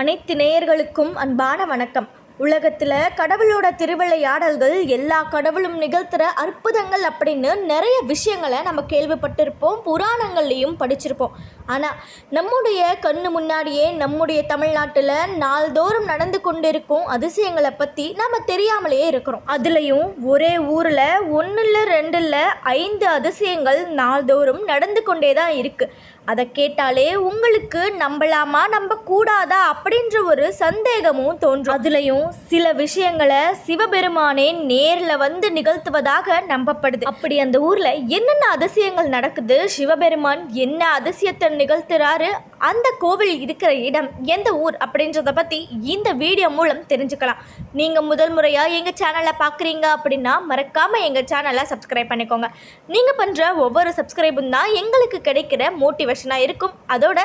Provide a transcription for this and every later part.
அனைத்து நேயர்களுக்கும் அன்பான வணக்கம். உலகத்தில் கடவுளோட திருவிளையாடல்கள் எல்லா கடவுளும் நிகழ்த்துற அற்புதங்கள் அப்படின்னு நிறைய விஷயங்களை நம்ம கேள்விப்பட்டிருப்போம் புராணங்கள்லேயும் படிச்சிருப்போம். ஆனால் நம்முடைய கண்ணு முன்னாடியே நம்முடைய தமிழ்நாட்டில் நாள்தோறும் நடந்து கொண்டிருக்கும் அதிசயங்களை பற்றி நம்ம தெரியாமலேயே இருக்கிறோம். அதுலேயும் ஒரே ஊரில் ஒன்றில் ரெண்டில் ஐந்து அதிசயங்கள் நாள்தோறும் நடந்து கொண்டே தான் இருக்குது அதை கேட்டாலே உங்களுக்கு நம்பலாமா நம்ப கூடாதா அப்படின்ற ஒரு சந்தேகமும் தோன்றும். அதுலயும் சில விஷயங்களை சிவபெருமானே நேரில் வந்து நிகழ்த்துவதாக நம்பப்படுது. அப்படி அந்த ஊர்ல என்னென்ன அதிசயங்கள் நடக்குது சிவபெருமான் என்ன அதிசயத்தை நிகழ்த்துறாரு. அந்த கோவில் இருக்கிற இடம் எந்த ஊர் அப்படின்றத பற்றி இந்த வீடியோ மூலம் தெரிஞ்சுக்கலாம். நீங்கள் முதல் முறையாக எங்கள் சேனலை பார்க்குறீங்க அப்படின்னா மறக்காமல் எங்கள் சேனலை சப்ஸ்கிரைப் பண்ணிக்கோங்க. நீங்கள் பண்ணுற ஒவ்வொரு சப்ஸ்கிரைபும் தான் எங்களுக்கு கிடைக்கிற மோட்டிவேஷனாக இருக்கும். அதோட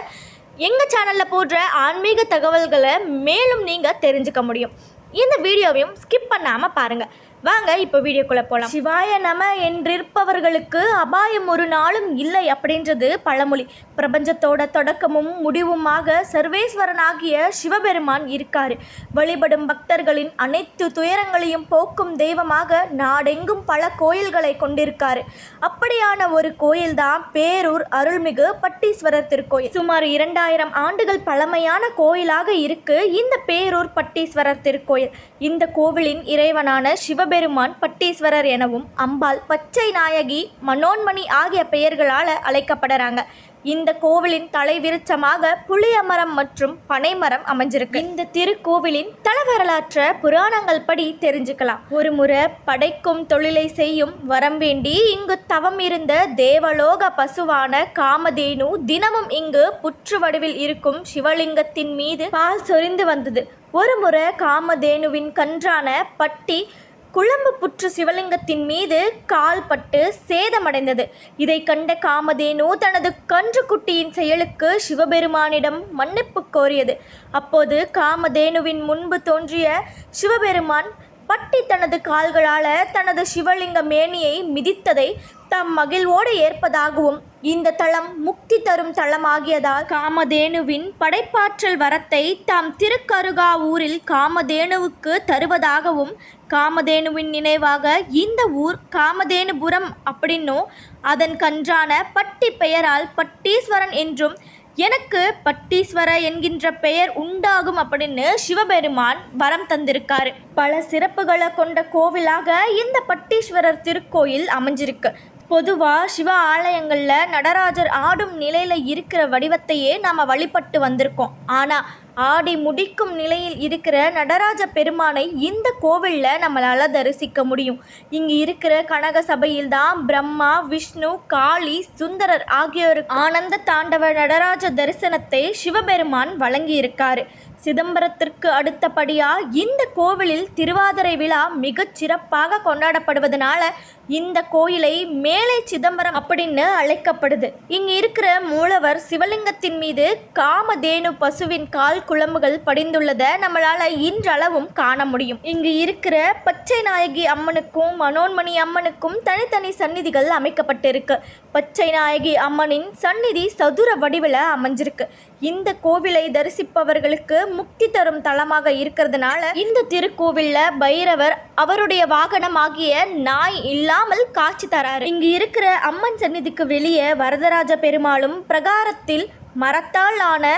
எங்கள் சேனலில் போடுற ஆன்மீக தகவல்களை மேலும் நீங்கள் தெரிஞ்சுக்க முடியும். இந்த வீடியோவையும் ஸ்கிப் பண்ணாமல் பாருங்கள் வாங்க இப்போ வீடியோக்குள்ளே போகலாம் சிவாய நம என்றிருப்பவர்களுக்கு அபாயம் ஒரு நாளும் இல்லை அப்படின்றது பழமொழி. பிரபஞ்சத்தோட தொடக்கமும் முடிவுமாக சர்வேஸ்வரனாகிய சிவபெருமான் இருக்கார். வழிபடும் பக்தர்களின் அனைத்து துயரங்களையும் போக்கும் தெய்வமாக நாடெங்கும் பல கோயில்களை கொண்டிருக்கார். அப்படியான ஒரு கோயில்தான் பேரூர் அருள்மிகு பட்டீஸ்வரர் திருக்கோயில். சுமார் இரண்டாயிரம் ஆண்டுகள் பழமையான கோயிலாக இருக்கு இந்த பேரூர் பட்டீஸ்வரர் திருக்கோயில். இந்த கோவிலின் இறைவனான சிவபெருமான் பட்டீஸ்வரர் எனவும் அம்பாள் பச்சை நாயகி மனோன்மணி ஆகிய பெயர்களால் அழைக்கப்படுறாங்க. இந்த கோவிலின் தலைவிருச்சமாக புளியமரம் மற்றும் பனைமரம் அமைஞ்சிருக்கு. இந்த திருக்கோவிலின் தல வரலாற்ற புராணங்கள் படி தெரிஞ்சுக்கலாம். ஒரு முறை படைக்கும் தொழிலை செய்யும் வரம் வேண்டி இங்கு தவம் இருந்த தேவலோக பசுவான காமதேனு தினமும் இங்கு புற்று வடிவில் இருக்கும் சிவலிங்கத்தின் மீது பால் சொரிந்து வந்தது. ஒரு முறை காமதேனுவின் கன்றான பட்டி குழம்பு புற்று சிவலிங்கத்தின் மீது கால் பட்டு சேதமடைந்தது. இதை கண்ட காமதேனு தனது கன்றுக்குட்டியின் செயலுக்கு சிவபெருமானிடம் மன்னிப்பு கோரியது. அப்போது காமதேனுவின் முன்பு தோன்றிய சிவபெருமான் பட்டி தனது கால்களால் தனது சிவலிங்க மேனியை மிதித்ததை தாம் மகிழ்வோடு ஏற்பதாகவும் இந்த தளம் முக்தி தரும் தளமாகியதால் காமதேனுவின் படைப்பாற்றல் வரத்தை தாம் திருக்கருகாவூரில் காமதேனுவுக்கு தருவதாகவும் காமதேனுவின் நினைவாக இந்த ஊர் காமதேனுபுரம் அப்படின்னும் அதன் கன்றான பட்டி பெயரால் பட்டீஸ்வரன் என்றும் எனக்கு பட்டீஸ்வர என்கின்ற பெயர் உண்டாகும் அப்படின்னு சிவபெருமான் வரம் தந்திருக்காரு. பல சிறப்புகளை கொண்ட கோவிலாக இந்த பட்டீஸ்வரர் திருக்கோயில் அமைஞ்சிருக்கு. பொதுவாக சிவ ஆலயங்களில் நடராஜர் ஆடும் நிலையில் இருக்கிற வடிவத்தையே நாம் வழிபட்டு வந்திருக்கோம். ஆனால் ஆடி முடிக்கும் நிலையில் இருக்கிற நடராஜ பெருமானை இந்த கோவிலில் நம்மளால் தரிசிக்க முடியும். இங்கு இருக்கிற கனக சபையில் தான் பிரம்மா விஷ்ணு காளி சுந்தரர் ஆகியோருக்கு ஆனந்த தாண்டவ நடராஜ தரிசனத்தை சிவபெருமான் வழங்கியிருக்காரு. சிதம்பரத்திற்கு அடுத்தபடியாக இந்த கோவிலில் திருவாதிரை விழா மிகச் சிறப்பாக கொண்டாடப்படுவதனால இந்த கோயிலை மேலே சிதம்பரம் அப்படின்னு அழைக்கப்படுது. இங்கு இருக்கிற மூலவர் சிவலிங்கத்தின் மீது காமதேனு பசுவின் கால் குழம்புகள் படிந்துள்ளதை நம்மளால இன்றளவும் காண முடியும். இங்கு இருக்கிற பச்சை நாயகி அம்மனுக்கும் மனோன்மணி அம்மனுக்கும் தனித்தனி சந்நிதிகள் அமைக்கப்பட்டிருக்கு. பச்சை நாயகி அம்மனின் சந்நிதி சதுர வடிவில் அமைஞ்சிருக்கு. இந்த கோவிலை தரிசிப்பவர்களுக்கு முக்தி தரும் தலமாக இருக்கிறதுனால இந்த திருக்கோவிலில் பைரவர் அவருடைய வாகனமாகிய நாய் இல்லாமல் காட்சி தராரு. இங்கு இருக்கிற அம்மன் சந்நிதிக்கு வெளியே வரதராஜ பெருமாளும் பிரகாரத்தில் மரத்தால் ஆன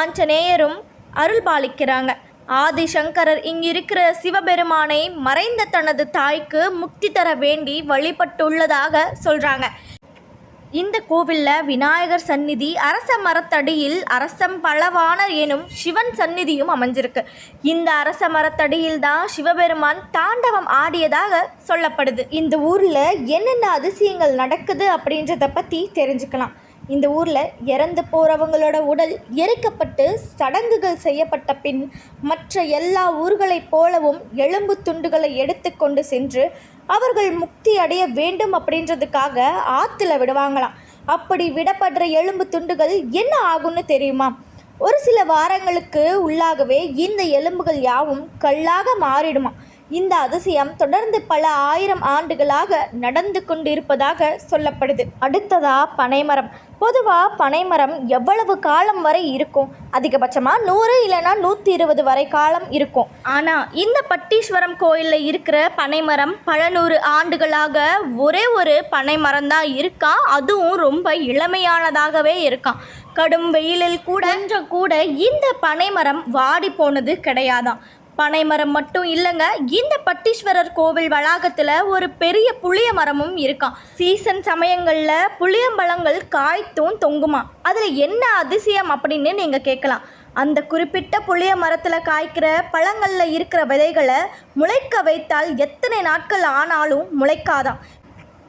ஆஞ்சநேயரும் அருள் பாலிக்கிறாங்க ஆதிசங்கரர் இங்கிருக்கிற சிவபெருமானை மறைந்த தனது தாய்க்கு முக்தி தர வேண்டி வழிபட்டுள்ளதாக சொல்றாங்க. இந்த கோவிலில் விநாயகர் சந்நிதி அரச மரத்தடியில் அரசம் பலவானர் எனும் சிவன் சந்நிதியும் அமைஞ்சிருக்கு. இந்த அரச மரத்தடியில் தான் சிவபெருமான் தாண்டவம் ஆடியதாக சொல்லப்படுது. இந்த ஊரில் என்னென்ன அதிசயங்கள் நடக்குது அப்படின்றத பற்றி தெரிஞ்சுக்கலாம். இந்த ஊரில் இறந்து போகிறவங்களோட உடல் எரிக்கப்பட்டு சடங்குகள் செய்யப்பட்ட பின் மற்ற எல்லா ஊர்களைப் போலவும் எலும்பு துண்டுகளை எடுத்துக்கொண்டு சென்று அவர்கள் முக்தி அடைய வேண்டும் அப்படின்றதுக்காக ஆற்றுல விடுவாங்களாம். அப்படி விடப்படுற எலும்பு துண்டுகள் என்ன ஆகும்னு தெரியுமா? ஒரு சில வாரங்களுக்கு உள்ளாகவே இந்த எலும்புகள் யாவும் கல்லாக மாறிடுமா இந்த அதிசயம் தொடர்ந்து பல ஆயிரம் ஆண்டுகளாக நடந்து கொண்டிருப்பதாக சொல்லப்படுது. அடுத்ததா பனைமரம். பொதுவாக பனைமரம் எவ்வளவு காலம் வரை இருக்கும்? அதிகபட்சமாக நூறு இல்லைன்னா நூற்றி இருபது வரை காலம் இருக்கும். ஆனால் இந்த பட்டீஸ்வரம் கோயிலில் இருக்கிற பனைமரம் பல நூறு ஆண்டுகளாக ஒரே ஒரு பனைமரம் தான் இருக்கான் அதுவும் ரொம்ப இளமையானதாகவே இருக்கான் கடும் வெயிலில் கூட கூட இந்த பனைமரம் வாடி போனது கிடையாதான் பனைமரம் மட்டும் இல்லைங்க இந்த பட்டீஸ்வரர் கோவில் வளாகத்தில் ஒரு பெரிய புளிய மரமும் இருக்காம். சீசன் சமயங்களில் புளியம்பழங்கள் காய்த்தும் தொங்குமா அதில் என்ன அதிசயம் அப்படின்னு நீங்கள் கேட்கலாம். அந்த குறிப்பிட்ட புளிய மரத்தில் காய்க்கிற பழங்களில் இருக்கிற விதைகளை முளைக்க வைத்தால் எத்தனை நாட்கள் ஆனாலும் முளைக்காதாம்.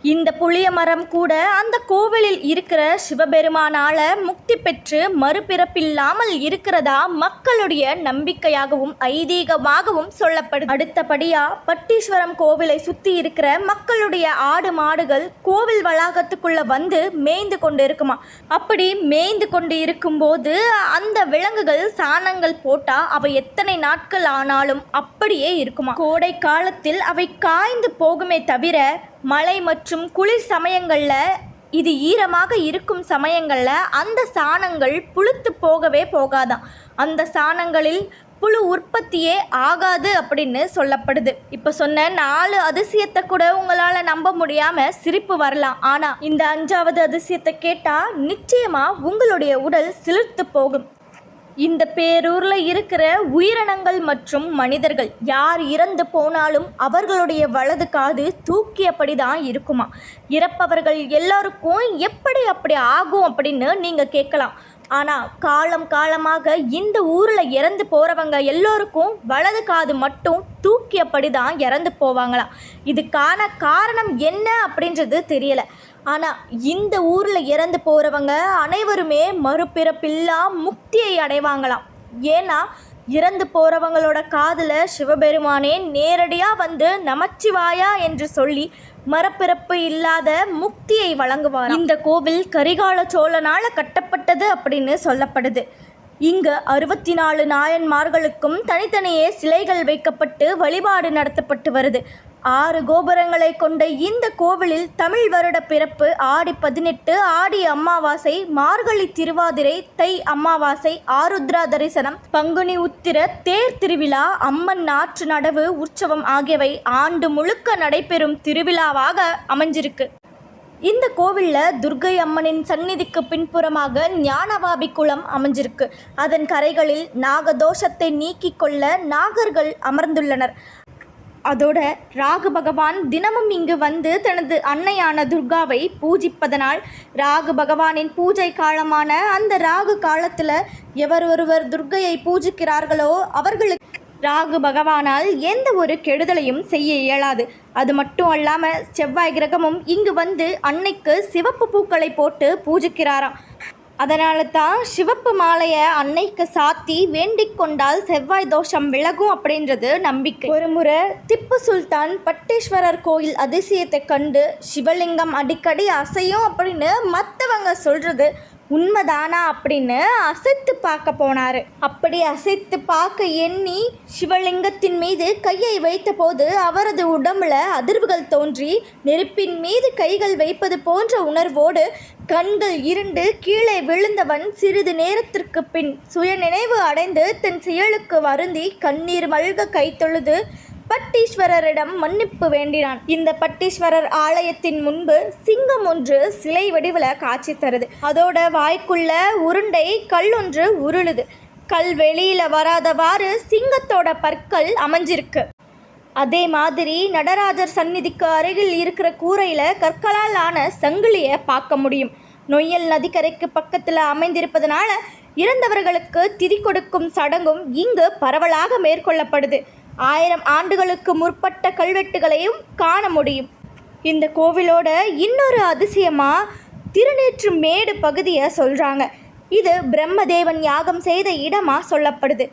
இந்த புளிய மரம் கூட அந்த கோவிலில் இருக்கிற சிவபெருமானால முக்தி பெற்று மறுபிறப்பில்லாமல் இருக்கிறதா மக்களுடைய நம்பிக்கையாகவும் ஐதீகமாகவும் சொல்லப்படுது. அடுத்தபடியா பட்டீஸ்வரம் கோவிலை சுத்தி இருக்கிற மக்களுடைய ஆடு மாடுகள் கோவில் வளாகத்துக்குள்ள வந்து மேய்ந்து கொண்டு இருக்குமா அப்படி மேய்ந்து கொண்டு இருக்கும்போது அந்த விலங்குகள் சாணங்கள் போட்டா அவை எத்தனை நாட்கள் ஆனாலும் அப்படியே இருக்குமா? கோடை காலத்தில் அவை காய்ந்து போகுமே தவிர மழை மற்றும் குளிர் சமயங்களில் இது ஈரமாக இருக்கும் சமயங்களில் அந்த சாணங்கள் புழுத்து போகவே போகாதாம். அந்த சாணங்களில் புழு உற்பத்தியே ஆகாது அப்படின்னு சொல்லப்படுது. இப்போ சொன்ன நாலு அதிசயத்தை கூட உங்களால் நம்ப முடியாமல் சிரிப்பு வரலாம். ஆனால் இந்த அஞ்சாவது அதிசயத்தை கேட்டால் நிச்சயமாக உங்களுடைய உடல் சிலிர்த்து போகும். இந்த பேரூரில் இருக்கிற உயிரினங்கள் மற்றும் மனிதர்கள் யார் இறந்து போனாலும் அவர்களுடைய வலது காது தூக்கியபடி தான் இருக்குமா? இறப்பவர்கள் எல்லாருக்கும் எப்படி அப்படி ஆகும் அப்படின்னு நீங்கள் கேட்கலாம். ஆனால் காலம் காலமாக இந்த ஊரில் இறந்து போகிறவங்க எல்லோருக்கும் வலது காது மட்டும் தூக்கியபடி தான் இறந்து போவாங்களாம். இதுக்கான காரணம் என்ன அப்படின்றது தெரியலை. ஆனால் இந்த ஊரில் இறந்து போகிறவங்க அனைவருமே மறுபிறப்பில்லா முக்தியை அடைவாங்களாம். ஏன்னா இறந்து போகிறவங்களோட காதில் சிவபெருமானே நேரடியாக வந்து நமச்சிவாயா என்று சொல்லி மரப்பிறப்பு இல்லாத முக்தியை வழங்குவார் இந்த கோவில் கரிகால சோழனால் கட்டப்பட்டது அப்படின்னு சொல்லப்படுது. இங்கு அறுபத்தி நாலு நாயன்மார்களுக்கும் தனித்தனியே சிலைகள் வைக்கப்பட்டு வழிபாடு நடத்தப்பட்டு வருது. ஆறு கோபுரங்களை கொண்ட இந்த கோவிலில் தமிழ் வருட பிறப்பு ஆடி பதினெட்டு ஆடி அமாவாசை மார்கழி திருவாதிரை தை அமாவாசை ஆருத்ரா தரிசனம் பங்குனி உத்திர தேர் திருவிழா அம்மன் நாற்று நடவு உற்சவம் ஆகியவை ஆண்டு முழுக்க நடைபெறும் திருவிழாவாக அமைஞ்சிருக்கு. இந்த கோவிலில் துர்கை அம்மனின் சந்நிதிக்கு பின்புறமாக ஞானவாபி குளம் அமைஞ்சிருக்கு. அதன் கரைகளில் நாகதோஷத்தை நீக்கிக் கொள்ள நாகர்கள் அமர்ந்துள்ளனர். அதோட ராகு பகவான் தினமும் இங்கு வந்து தனது அன்னையான துர்காவை பூஜிப்பதனால் ராகு பகவானின் பூஜை காலமான அந்த ராகு காலத்தில் எவர் ஒருவர் துர்கையை பூஜிக்கிறார்களோ அவர்களுக்கு ராகு பகவானால் எந்த ஒரு கெடுதலையும் செய்ய இயலாது. அது மட்டும் அல்லாமல் செவ்வாய் கிரகமும் இங்கு வந்து அன்னைக்கு சிவப்பு பூக்களை போட்டு பூஜிக்கிறாராம். அதனால தான் சிவப்பு மாலையை அன்னைக்கு சாத்தி வேண்டிக் கொண்டால் செவ்வாய் தோஷம் விலகும் அப்படின்றது நம்பிக்கை. ஒரு முறை திப்பு சுல்தான் பட்டேஸ்வரர் கோயில் அதிசயத்தை கண்டு சிவலிங்கம் அடிக்கடி அசையும் அப்படின்னு மற்றவங்க சொல்கிறது உண்மைதானா அப்படின்னு அசைத்து பார்க்க போனார். அப்படி அசைத்து பார்க்க எண்ணி சிவலிங்கத்தின் மீது கையை வைத்தபோது அவரது உடம்புல அதிர்வுகள் தோன்றி நெருப்பின் மீது கைகள் வைப்பது போன்ற உணர்வோடு கண்கள் இருண்டு கீழே விழுந்தவன் சிறிது நேரத்திற்கு பின் சுயநினைவு அடைந்து தன் செயலுக்கு வருந்தி கண்ணீர் மல்க கைத்தொழுது பட்டீஸ்வரரிடம் மன்னிப்பு வேண்டினான். இந்த பட்டீஸ்வரர் ஆலயத்தின் முன்பு சிங்கம் ஒன்று சிலை வடிவில் காட்சி தருது. அதோட வாய்க்குள்ள உருண்டை கல் ஒன்று உருளுது. கல் வெளியில வராதவாறு சிங்கத்தோட பற்கள் அமைஞ்சிருக்கு. அதே மாதிரி நடராஜர் சந்நிதிக்கு அருகில் இருக்கிற கூரையில் கற்களால் ஆன சங்கிலியை பார்க்க முடியும். நொய்யல் நதிக்கரைக்கு பக்கத்தில் அமைந்திருப்பதனால இறந்தவர்களுக்கு திதி கொடுக்கும் சடங்கும் இங்கு பரவலாக மேற்கொள்ளப்படுது. ஆயிரம் ஆண்டுகளுக்கு முற்பட்ட கல்வெட்டுகளையும் காண முடியும். இந்த கோவிலோட இன்னொரு அதிசயமாக திருநேற்று மேடு பகுதியை சொல்கிறாங்க இது பிரம்மதேவன் யாகம் செய்த இடமாக சொல்லப்படுது.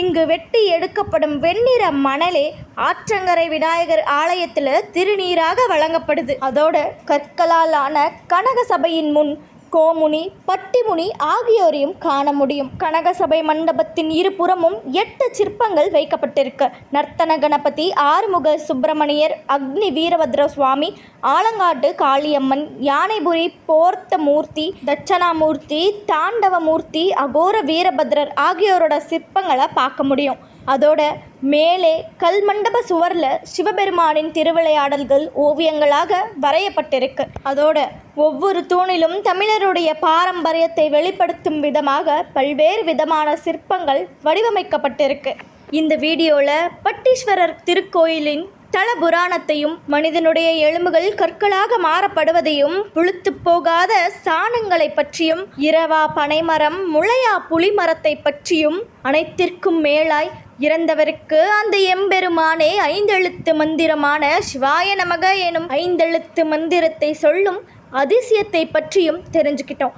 இங்கு வெட்டி எடுக்கப்படும் வெண்ணிற மணலே ஆற்றங்கரை விநாயகர் ஆலயத்தில் திருநீராக வழங்கப்படுது. அதோட கற்களால் ஆன கனக சபையின் முன் கோமுனி பட்டிமுனி ஆகியோரையும் காண முடியும். கனகசபை மண்டபத்தின் இருபுறமும் எட்டு சிற்பங்கள் வைக்கப்பட்டிருக்கு. நர்த்தன கணபதி ஆறுமுக சுப்பிரமணியர் அக்னி வீரபத்ர சுவாமி ஆலங்காட்டு காளியம்மன் யானைபுரி போர்த்த மூர்த்தி தட்சணாமூர்த்தி தாண்டவமூர்த்தி அகோர வீரபத்ரர் ஆகியோரோட சிற்பங்களை பார்க்க முடியும். அதோட மேலே கல் மண்டப சுவரில் சிவபெருமானின் திருவிளையாடல்கள் ஓவியங்களாக வரையப்பட்டிருக்கு. அதோட ஒவ்வொரு தூணிலும் தமிழருடைய பாரம்பரியத்தை வெளிப்படுத்தும் விதமாக பல்வேறு விதமான சிற்பங்கள் வடிவமைக்கப்பட்டிருக்கு. இந்த வீடியோவில் பட்டீஸ்வரர் திருக்கோயிலின் தல புராணத்தையும் மனிதனுடைய எலும்புகள் கற்களாக மாறப்படுவதையும் புழுத்து போகாத சாணங்களை பற்றியும் இரவா பனைமரம் முளையா புலிமரத்தை பற்றியும் அனைத்திற்கும் மேலாய் இறந்தவருக்கு அந்த எம்பெருமானே ஐந்தெழுத்து மந்திரமான சிவாய நமக எனும் ஐந்தெழுத்து மந்திரத்தை சொல்லும் அதிசயத்தை பற்றியும் தெரிஞ்சுக்கிட்டோம்.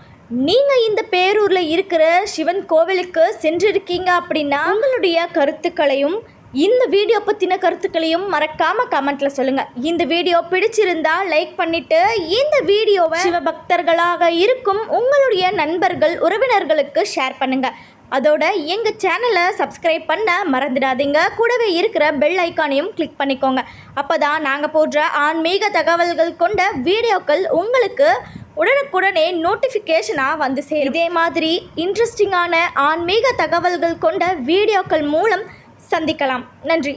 நீங்கள் இந்த பேரூரில் இருக்கிற சிவன் கோவிலுக்கு சென்றிருக்கீங்க அப்படின்னா உங்களுடைய கருத்துக்களையும் இந்த வீடியோ பற்றின கருத்துக்களையும் மறக்காம கமெண்ட்ல சொல்லுங்க. இந்த வீடியோ பிடிச்சிருந்தா லைக் பண்ணிட்டு இந்த வீடியோவை சிவபக்தர்களாக இருக்கும் உங்களுடைய நண்பர்கள் உறவினர்களுக்கு ஷேர் பண்ணுங்க. அதோட எங்கள் சேனலை சப்ஸ்கிரைப் பண்ண மறந்துடாதீங்க. கூடவே இருக்கிற பெல் ஐக்கானையும் கிளிக் பண்ணிக்கோங்க. அப்போ தான் நாங்கள் போடுற ஆன்மீக தகவல்கள் கொண்ட வீடியோக்கள் உங்களுக்கு உடனுக்குடனே நோட்டிஃபிகேஷனாக வந்து சேரும். இதே மாதிரி இன்ட்ரெஸ்டிங்கான ஆன்மீக தகவல்கள் கொண்ட வீடியோக்கள் மூலம் சந்திக்கலாம். நன்றி.